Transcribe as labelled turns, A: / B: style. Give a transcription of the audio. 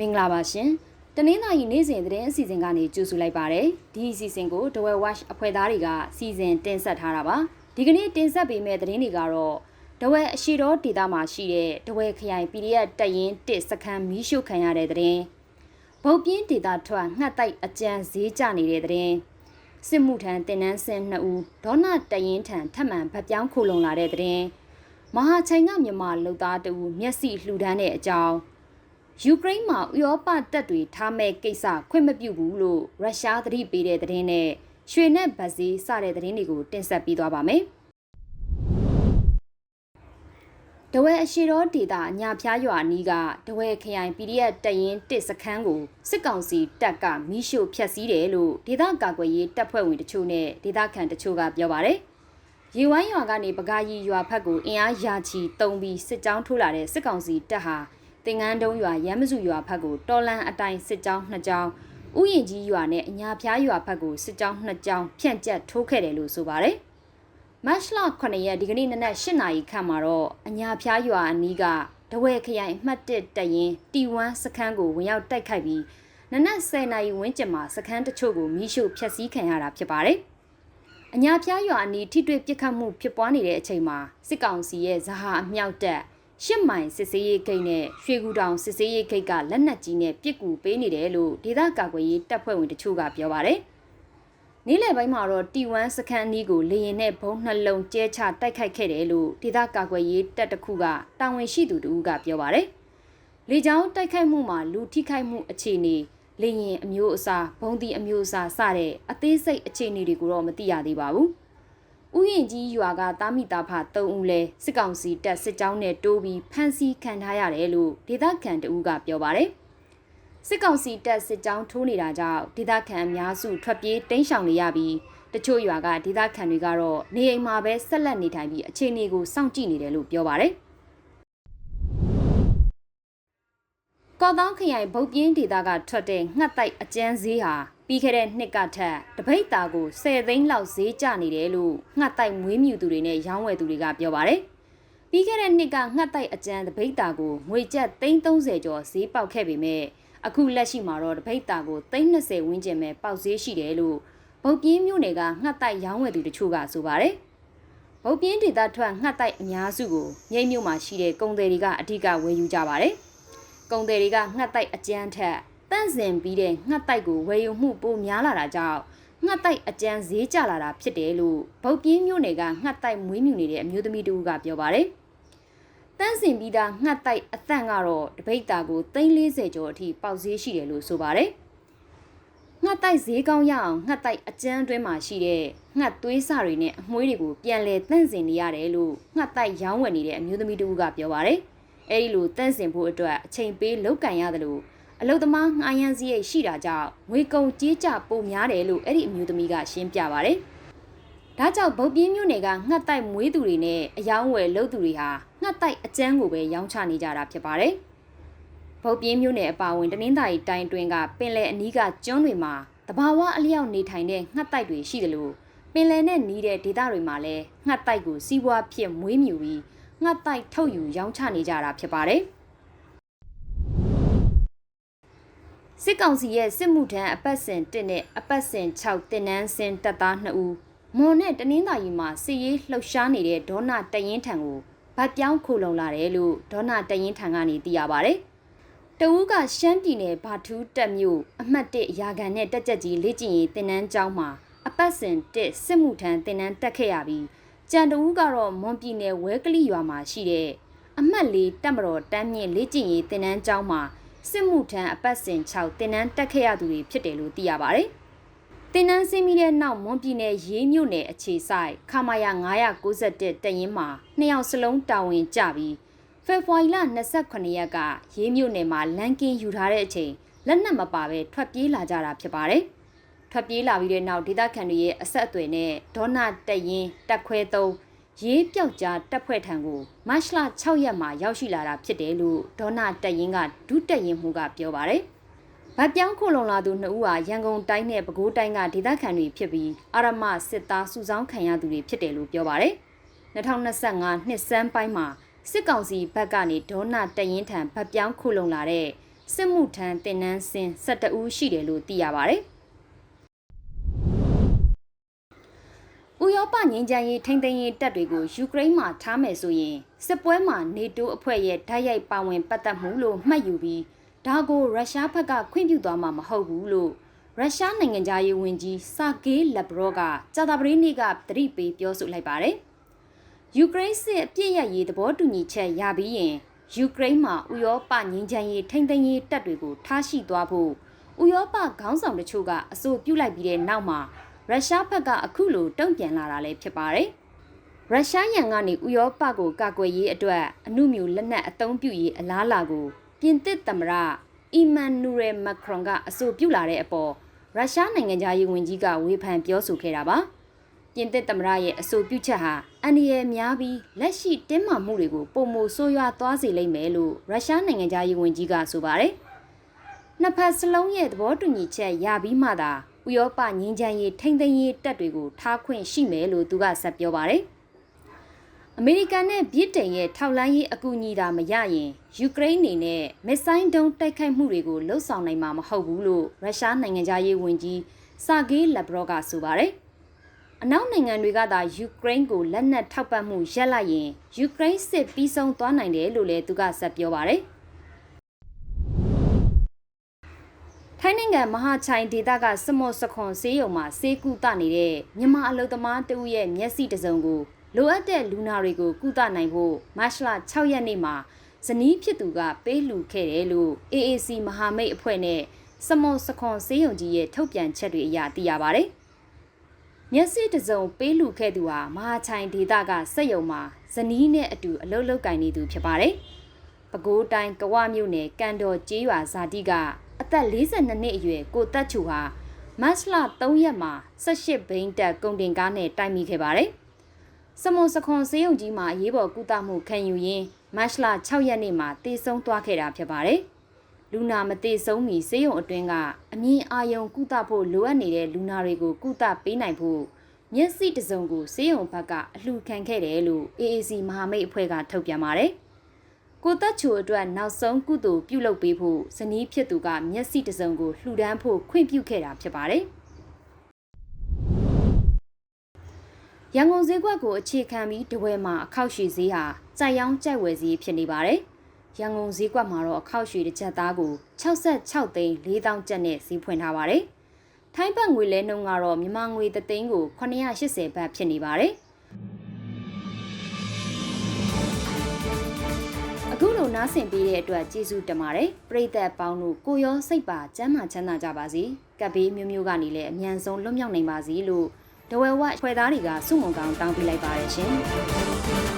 A: မင်္ဂလာပါရှင်တနင်္လာရီနေ့စဉ်သတင်းအစီအစဉ်ကနေကြိုဆိုလိုက်ပါတယ်ဒီအစီအစဉ်ကို The Well Watch အဖွဲ့သားတွေကစီစဉ်တင်ဆက်ထားတာပါဒီကနေ့တင်ဆက်ပေးမယ့်သတင်းတွေကတော့ဒဝဲအရှိတော်ဒေသမှာရှိတဲ့ဒဝဲခရိုင် PDF တပ်ရင်းတစ်စခန်းမီးရှို့ခံရတဲ့သတင်းဗုတ်ပြင်းဒေသထွက်ငှက်တိုက်အကြံဈေးကျနေတဲ့သတင်းစစ်မှုထမ်းတင်နန်းစင်2ဦးဒေါနာတရင်ထံထပ်မံဗတ်ပြောင်းခုလုံလာတဲ့သတင်းမဟာချိန်ကမြန်မာလုံသားတူမျက်စိလှူဒန်းတဲ့အကြောင်း ယူကရိန်းမှာဥရောပတပ်တွေထားမဲ့ကိစ္စခွင့်မပြုဘူးလို့ရုရှားသတိပေးတဲ့သတင်းနဲ့ရွှေနဲ့ဗတ်စည်းစတဲ့သတင်းတွေကိုတင်ဆက်ပေးသွားပါမယ်။တဝဲအရှိတော်ဒေတာညာဖျားရွာနီးကတဝဲခရိုင် PDF တရင်တစ်စခန်းကိုစစ်ကောင်စီတပ်ကမီးရှို့ဖျက်ဆီးတယ်လို့ဒေသကာကွယ်ရေးတပ်ဖွဲ့ဝင်တချို့နဲ့ဒေသခံတချို့ကပြောပါတယ်။ရေဝိုင်းရွာကနေပကားကြီးရွာဖက်ကိုအင်အားရာချီတုံပြီးစစ်ကြောင်းထိုးလာတဲ့စစ်ကောင်စီတပ်ဟာ တင်ငန်းတုံးရွာရမ်းမစုရွာဖက်ကိုတော်လန်အတိုင်းစစ်ကြောင်းနှစ်ကြောင်းဥယျင်ကြီးရွာနဲ့အညာဖျားရွာဖက်ကိုစစ်ကြောင်းနှစ်ကြောင်းဖြန့်ကျက်ထိုးခဲ့တယ်လို့ဆိုပါတယ်။မတ်လ9ရက်ဒီကနေ့နနက်8နာရီခန့်မှာတော့အညာဖျားရွာအနီးကတဝဲခရိုင်မှတ်1တရင်တီဝမ်စခန်းကိုဝင်ရောက်တိုက်ခိုက်ပြီးနနက်10နာရီဝန်းကျင်မှာစခန်းတချို့ကိုမိရှို့ဖျက်ဆီးခံရတာဖြစ်ပါတယ်။အညာဖျားရွာအနီးထိတွေ့ပစ်ခတ်မှုဖြစ်ပွားနေတဲ့အချိန်မှာစစ်ကောင်စီရဲ့ဇဟာအမြောက်တပ် ရှစ်မိုင်စစ်စေးရေးဂိတ်နဲ့ရွှေကူတောင်စစ်စေးရေးဂိတ်ကလက်နက်ကြီးနဲ့ပစ်ကူပေးနေတယ်လို့ဒေသကာကွယ်ရေးတပ်ဖွဲ့ဝင်တချို့ကပြောပါတယ်။နေ့လယ်ပိုင်းမှာတော့ T1 စခန်းအနီးကိုလေရင်နဲ့ဘုံနှလုံးကျဲချတိုက်ခိုက်ခဲ့တယ်လို့ဒေသကာကွယ်ရေးတပ်တစ်ခုကတာဝန်ရှိသူတူကပြောပါတယ်။လေကြောင်းတိုက်ခိုက်မှုမှာလူထိခိုက်မှုအခြေအနေလေရင်အမျိုးအစားဘုံဒီအမျိုးအစားစတဲ့အသေးစိတ်အခြေအနေတွေကိုတော့မသိရသေးပါဘူး။ ဥယျင်ကြီးရွာကတာမိတာဖ3ဦးလဲစစ်ကောင်စီတပ်စစ်ကြောင်းနဲ့တိုးပြီးဖမ်းဆီးခံထားရတယ်လို့ဒေသခံတဦးကပြောပါတယ်။စစ်ကောင်စီတပ်စစ်ကြောင်းထိုးနေတာကြောင့်ဒေသခံအများစုထွက်ပြေးတိမ်းရှောင်နေရပြီးတချို့ရွာကဒေသခံတွေကတော့နေအိမ်မှာပဲဆက်လက်နေထိုင်ပြီးအခြေအနေကိုစောင့်ကြည့်နေတယ်လို့ပြောပါတယ်။ကော့တောင်းခရိုင်ဗုတ်ပြင်းဒေသကထွက်တဲ့ငှက်တိုက်အကျန်းဈေးဟာ ပြီးခဲ့တဲ့နှစ်ကထက်တပိတ်တာကို10သိန်းလောက်ဈေးကျနေတယ်လို့ငှက်တိုက်မွေးမြူသူတွေနဲ့ရောင်းဝယ်သူတွေကပြောပါတယ်။ပြီးခဲ့တဲ့နှစ်ကငှက်တိုက်အကျန်းတပိတ်တာကိုငွေကျပ်330ကျော်ဈေးပေါက်ခဲ့ပေမဲ့အခုလက်ရှိမှာတော့တပိတ်တာကို320ဝန်းကျင်ပဲပေါက်ဈေးရှိတယ်လို့ဗုတ်ပြင်းမြို့နယ်ကငှက်တိုက်ရောင်းဝယ်သူတချို့ကဆိုပါတယ်။ဗုတ်ပြင်းဒေသထွက်ငှက်တိုက်အများစုကိုမြိတ်မြို့မှာရှိတဲ့ကုန်သည်တွေကအထူးကဝယ်ယူကြပါတယ်။ကုန်သည်တွေကငှက်တိုက်အကျန်းထက် တန့်စင်ပြီးတဲ့ငှက်တိုက်ကိုဝယ်ယူမှုပိုများလာတာကြောင့်ငှက်တိုက်အကျန်းဈေးကျလာတာဖြစ်တယ်လို့ဗုတ်ပြင်းမြို့နယ်ကငှက်တိုက်မွေးမြူနေတဲ့အမျိုးသမီးတူကပြောပါတယ်။တန့်စင်ပြီးသားငှက်တိုက်အသန့်ကတော့တပိတ်တာကို340ကျော်အထိပေါက်ဈေးရှိတယ်လို့ဆိုပါတယ်။ငှက်တိုက်ဈေးကောင်းရအောင်ငှက်တိုက်အကျန်းအတွင်းမှာရှိတဲ့ငှက်သွေးစတွေနဲ့အမွှေးတွေကိုပြန်လဲတန့်စင်နေရတယ်လို့ငှက်တိုက်ရောင်းဝယ်နေတဲ့အမျိုးသမီးတူကပြောပါတယ်။အဲဒီလိုတန့်စင်ဖို့အတွက်အချိန်ပေးလောက်ကန်ရတယ်လို့ အလုသမားငှားရမ်းစည်းရိတ်ရှိတာကြောင့်ငွေကုန်ကြေးကျပိုများတယ်လို့အဲ့ဒီအမျိုးသမီးကရှင်းပြပါဗျ။ဒါကြောင့်ဗုတ်ပြင်းမြို့နယ်ကငှက်တိုက်မွေးသူတွေနဲ့အယောင်းဝယ်လုပ်သူတွေဟာငှက်တိုက်အကျန်းကိုပဲရောင်းချနေကြတာဖြစ်ပါတယ်။ဗုတ်ပြင်းမြို့နယ်အပါအဝင်တနင်္သာရီတိုင်းတွင်းကပင်လယ်အနီးကကျွန်းတွေမှာတဘာဝအလျောက်နေထိုင်တဲ့ငှက်တိုက်တွေရှိတယ်လို့ပင်လယ်နဲ့နီးတဲ့ဒေသတွေမှာလည်းငှက်တိုက်ကိုစီးပွားဖြစ်မွေးမြူပြီးငှက်တိုက်ထုတ်ယူရောင်းချနေကြတာဖြစ်ပါတယ်။ စစ်ကောင်စီရဲ့စစ်မှုထမ်းအပတ်စဉ်1နဲ့အပတ်စဉ်6တင်နန်းစင်တပ်သား2ဦးမွန်နဲ့တနင်္သာရီမှာစစ်ရေးလှုပ်ရှားနေတဲ့ဒေါနာတရင်ထံကိုဗတ်ပြောင်းခိုလုံလာတယ်လို့ဒေါနာတရင်ထံကနေသိရပါဗျ။တဦးကရှမ်းပြည်နယ်ဘာထူးတက်မြို့အမှတ်1ရာခံနဲ့တက်ကြက်ကြီးလေ့ကျင့်ရေးတင်နန်းကျောင်းမှာအပတ်စဉ်1စစ်မှုထမ်းတင်နန်းတက်ခဲ့ရပြီးကြံတဦးကတော့မွန်ပြည်နယ်ဝဲကလိရွာမှာရှိတဲ့အမှတ်၄တက်မတော်တန်းမြင့်လေ့ကျင့်ရေးတင်နန်းကျောင်းမှာ စစ်မှုထမ်းအပတ်စဉ်6တင်နန်းတက်ခဲ့ရသူတွေဖြစ်တယ်လို့သိရပါတယ်။တင်နန်းဆင်းပြီးတဲ့နောက်မွန်ပြည်နယ်ရေးမြို့နယ်အခြေဆိုင်ခမာယာ991တရင်မှာနှစ်ယောက်စလုံးတာဝန်ကျပြီးဖေဖော်ဝါရီလ28ရက်ကရေးမြို့နယ်မှာလန်ကင်းယူထားတဲ့အချိန်လက်နက်မပါဘဲထွက်ပြေးလာကြတာဖြစ်ပါတယ်။ထွက်ပြေးလာပြီးတဲ့နောက်ဒေသခံတွေရဲ့အဆက်အသွယ်နဲ့ဒေါနာတက်ရင်တက်ခွဲသုံး ရေးပြောက်ကြားတပ်ဖွဲ့ထံကိုမတ်လ6ရက်မှာရောက်ရှိလာတာဖြစ်တယ်လို့ဒေါနာတက်ရင်ကဒုတက်ရင်မှုကပြောပါတယ်။ဗတ်ပြောင်းခုလုံလာသူနှစ်ဦးဟာရန်ကုန်တိုင်းနဲ့ပဲခူးတိုင်းကဒေသခံတွေဖြစ်ပြီးအာရမစစ်သားစုဆောင်းခံရသူတွေဖြစ်တယ်လို့ပြောပါတယ်။2025နှစ်စန်းပိုင်းမှာစစ်ကောင်စီဘက်ကနေဒေါနာတက်ရင်ထံဗတ်ပြောင်းခုလုံလာတဲ့စစ်မှုထမ်းတင်နန်းစင်12ဦးရှိတယ်လို့သိရပါတယ်။ဥရော ပငြိမ်းချမ်းရေးထိန်းသိမ်းရေးတပ်တွေကိုယူကရိန်းမှာထားမယ်ဆိုရင်စစ်ပွဲမှာနေတိုးအဖွဲ့ရဲ့ဓာတ်ရိုက်ပါဝင်ပတ်သက်မှုလို့မှတ်ယူပြီးဒါကိုရုရှားဘက်ကခွင့်ပြုသွားမှာမဟုတ်ဘူးလို့ရုရှားနိုင်ငံသားရေးဝန်ကြီးစာဂေးလက်ဘရော့ကကြာသပတေးနေ့ကသတိပေးပြောဆိုလိုက်ပါတယ်။ယူကရိန်းစစ်အပြစ်ရရေးသဘောတူညီချက်ရပြီးရင်ယူကရိန်းမှာဥရောပငြိမ်းချမ်းရေးထိန်းသိမ်းရေးတပ်တွေကိုထားရှိသွားဖို့ဥရောပခေါင်းဆောင်တချို့ကအဆိုပြုလိုက်ပြီးတဲ့နောက်မှာ ရုရှားဘက်ကအခုလိုတုံ့ပြန်လာတာလည်းဖြစ်ပါတယ်။ရုရှားရန်ကနေဥရောပကိုကာကွယ်ရေးအတွက်အမှုမျိုးလက်နက်အသုံးပြုရေးအလားအလာကိုပြင်သစ်သမ္မတအီမန်နူရယ်မက်ခရွန်ကအဆိုပြုလာတဲ့အပေါ်ရုရှားနိုင်ငံသားရေးဝန်ကြီးကဝေဖန်ပြောဆိုခဲ့တာပါ။ပြင်သစ်သမ္မတရဲ့အဆိုပြုချက်ဟာအန်ဒီရယ်များပြီးလက်ရှိတင်းမာမှုတွေကိုပုံမိုဆိုးရွားသွားစေလိမ့်မယ်လို့ရုရှားနိုင်ငံသားရေးဝန်ကြီးကဆိုပါတယ်။နှစ်ဖက်စလုံးရဲ့သဘောတူညီချက်ရပြီးမှသာ ဥရောပငြိမ်းချမ်းရေးထိန်းသိမ်းရေးတပ်တွေကိုထားခွင့်ရှိမယ်လို့သူကဆက်ပြောပါတယ်။အမေရိကန်နဲ့ဗြိတိန်ရဲ့ထောက်လှမ်းရေးအကူအညီသာမရရင်ယူကရိန်းအနေနဲ့မစ်ဆိုင်းဒုံးတိုက်ခိုက်မှုတွေကိုလှုပ်ဆောင်နိုင်မှာမဟုတ်ဘူးလို့ရုရှားနိုင်ငံသားရေးဝန်ကြီးစာဂေးလက်ဘရော့ကဆိုပါတယ်။အနောက်နိုင်ငံတွေကသာယူကရိန်းကိုလက်နက်ထောက်ပံ့မှုရပ်လိုက်ရင်ယူကရိန်းစစ်ပြီးဆုံးသွားနိုင်တယ်လို့လည်းသူကဆက်ပြောပါတယ်။ ထိုင်းနိုင်ငံမဟာချိုင်ဒေသကစမော့စခွန်ဆေးရုံမှာဆေးကုသနေတဲ့မြန်မာအလုပ်သမားတဦးရဲ့မျက်စိတစ်စုံကိုလိုအပ်တဲ့လူနာတွေကိုကုသနိုင်ဖို့မတ်လ6ရက်နေ့မှာဇနီးဖြစ်သူကပေးလှူခဲ့တယ်လို့ AAC မဟာမိတ်အဖွဲ့နဲ့စမော့စခွန်ဆေးရုံကြီးရဲ့ထုတ်ပြန်ချက်တွေအရသိရပါတယ်။မျက်စိတစ်စုံပေးလှူခဲ့သူဟာမဟာချိုင်ဒေသကစက်ရုံမှာဇနီးနဲ့အတူအလုပ်လုပ်ကင်နေသူဖြစ်ပါတယ်။ပဲခူးတိုင်းကဝမြို့နယ်ကန်တော်ကျေးရွာဇာတိကအ သက်42နှစ်အရွယ်ကိုတက်ချူဟာမတ်လ3ရက်မှာ18ဘိန်းတက်ကုန်တင်ကားနဲ့တိုက်မိခဲ့ပါတယ်။စမုံစခွန်စေးရုံကြီးမှာအရေးပေါ်ကုသမှုခံယူရင်းမတ်လ6ရက်နေ့မှာတေဆုံးသွားခဲ့တာဖြစ်ပါတယ်။လူနာမတေဆုံးမီစေးရုံအတွင်းကအမြင်အာရုံကုသဖို့လိုအပ်နေတဲ့လူနာတွေကိုကုသပေးနိုင်ဖို့မျက်စိတစုံကိုစေးရုံဘက်ကအလှူခံခဲ့တယ်လို့ AAC မဟာမိတ်အဖွဲ့ကထုတ်ပြန်ပါတယ်။ ကိုသက်ချိုအတွက်နောက်ဆုံးကုသိုလ်ပြုလုပ်ပေးဖို့ဇနီးဖြစ်သူကမျက်စိတစ်စုံကိုလှူဒန်းဖို့ခွင့်ပြုခဲ့တာဖြစ်ပါတယ်။ရန်ကုန်ဈေးကွက်ကိုအခြေခံပြီးတဝဲမှာအခောက်ရွှေဈေးဟာကြိုက်ရောင်းကြိုက်ဝယ်ဈေးဖြစ်နေပါတယ်။ရန်ကုန်ဈေးကွက်မှာတော့အခောက်ရွှေတစ်ချက်သားကို66သိန်း4000ကျပ်နဲ့ဈေးဖွင့်ထားပါတယ်။ထိုင်းဘတ်ငွေလဲနှုန်းကတော့မြန်မာငွေ3သိန်းကို980ဘတ်ဖြစ်နေပါတယ်။ အခုလိုနားဆင်ပေးတဲ့အတွက်ကျေးဇူးတင်ပါတယ်ပရိသတ်ပေါင်းတို့ကိုရောစိတ်ပါကျမ်းမာချမ်းသာကြပါစေကပ်ဘေးမျိုးမျိုးကနေလည်းအမြန်ဆုံးလွတ်မြောက်နိုင်ပါစေလို့ဒဝဲဝဖွဲ့သားတွေကစုမုံကောင်းတောင်းပေးလိုက်ပါတယ်ရှင်